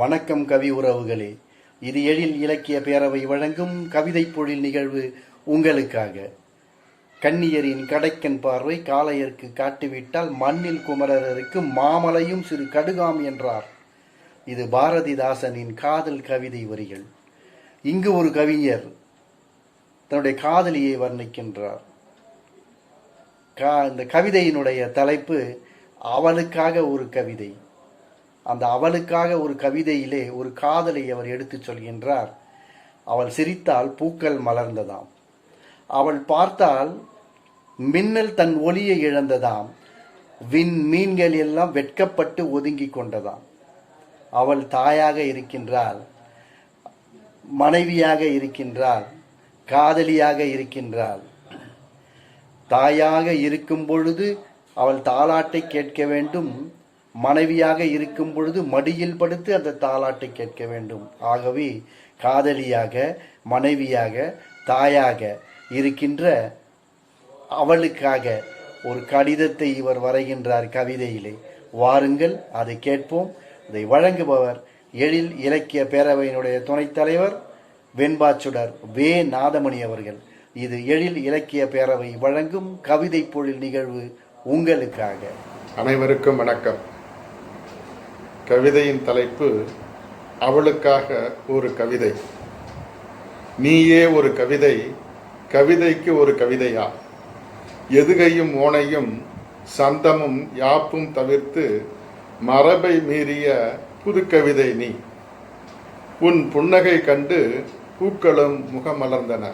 வணக்கம் கவி உறவுகளே. இது எழில் இலக்கிய பேரவை வழங்கும் கவிதை பொழில் நிகழ்வு உங்களுக்காக. கன்னியரின் கடைக்கன் பார்வை காளையர்க்கு காட்டிவிட்டால் மண்ணில் குமரருக்கு மாமலையும் சிறு கடுகாம் என்றார். இது பாரதிதாசனின் காதல் கவிதை வரிகள். இங்கு ஒரு கவிஞர் தன்னுடைய காதலியை வர்ணிக்கின்றார். கா இந்த கவிதையினுடைய தலைப்பு அவளுக்காக ஒரு கவிதை. அந்த அவளுக்காக ஒரு கவிதையிலே ஒரு காதலை அவர் எடுத்துச் சொல்கின்றார். அவள் சிரித்தால் பூக்கள் மலர்ந்ததாம். அவள் பார்த்தால் மின்னல் தன் ஒளியை இழந்ததாம். விண் மீன்கள் எல்லாம் வெட்கப்பட்டு ஒதுங்கி கொண்டதாம். அவள் தாயாக இருக்கின்றாள் மனைவியாக இருக்கின்றாள் காதலியாக இருக்கின்றாள். தாயாக இருக்கும் பொழுது அவள் தாலாட்டை கேட்க வேண்டும். மனைவியாக இருக்கும் பொழுது மடியில் படுத்து அந்த தாலாட்டை கேட்க வேண்டும். ஆகவே காதலியாக மனைவியாக தாயாக இருக்கின்ற அவளுக்காக ஒரு கடிதத்தை இவர் வரைகின்றார் கவிதையிலே. வாருங்கள் அதை கேட்போம். இதை வழங்குபவர் எழில் இலக்கிய பேரவையினுடைய துணைத் தலைவர் வெண்பாச்சுடர் வே. நாதமணி அவர்கள். இது எழில் இலக்கிய பேரவை வழங்கும் கவிதை பொழில் நிகழ்வு உங்களுக்காக. அனைவருக்கும் வணக்கம். கவிதையின் தலைப்பு அவளுக்காக ஒரு கவிதை. நீயே ஒரு கவிதை கவிதைக்கு ஒரு கவிதையா? எதுகையும் ஓனையும் சந்தமும் யாப்பும் தவிர்த்து மரபை மீறிய புது கவிதை நீ. உன் புன்னகை கண்டு பூக்களும் முகமலர்ந்தன.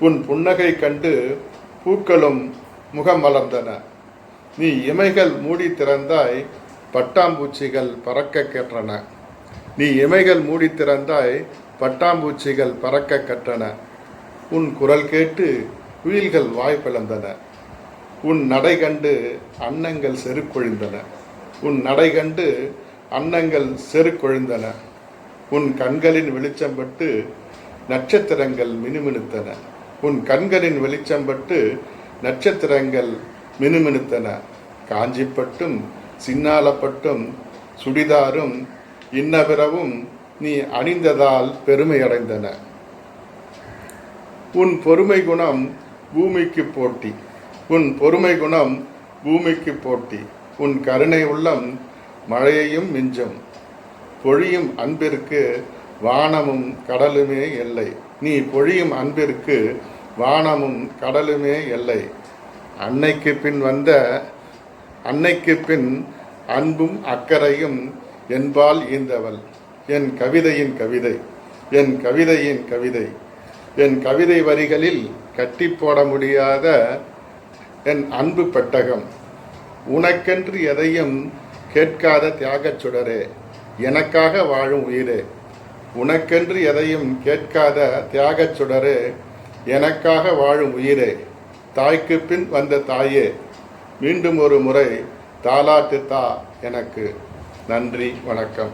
உன் புன்னகை கண்டு பூக்களும் முகமலர்ந்தன. நீ இமைகள் மூடி திறந்தாய் பட்டாம்பூச்சிகள் பறக்க கற்றன நீ இமைகள் மூடி திறந்தாய் பட்டாம்பூச்சிகள் பறக்க கற்றன உன் குரல் கேட்டு குயில்கள் வாய் பிளந்தன. உன் நடை கண்டு அன்னங்கள் செருக்கொழிந்தன. உன் நடை கண்டு அன்னங்கள் செருக்கொழிந்தன. உன் கண்களின் வெளிச்சம் பட்டு நட்சத்திரங்கள் மினுமினுத்தன. உன் கண்களின் வெளிச்சம் பட்டு நட்சத்திரங்கள் மினுமினுத்தன. காஞ்சிப்பட்டும் சின்னாலப்பட்டும் சுடிதாரும் இன்னபிறவும் நீ அணிந்ததால் பெருமையடைந்தன. உன் பொறுமை குணம் பூமிக்கு போட்டி. உன் பொறுமை குணம் பூமிக்கு போட்டி. உன் கருணை உள்ளம் மழையையும் மிஞ்சும். பொழியும் அன்பிற்கு வானமும் கடலுமே எல்லை நீ பொழியும் அன்பிற்கு வானமும் கடலுமே எல்லை அன்னைக்கு பின் வந்த அன்னைக்கு பின் அன்பும் அக்கறையும் என்பால் ஈந்தவள் என் கவிதையின் கவிதை என் கவிதையின் கவிதை. என் கவிதை வரிகளில் கட்டி போட முடியாத என் அன்பு பெட்டகம். உனக்கென்று எதையும் கேட்காத தியாகச் சுடரே எனக்காக வாழும் உயிரே. உனக்கென்று எதையும் கேட்காத தியாகச் சுடரே எனக்காக வாழும் உயிரே. தாய்க்கு பின் வந்த தாயே மீண்டும் ஒரு முறை தாலாட்டு தா எனக்கு நன்றி வணக்கம்.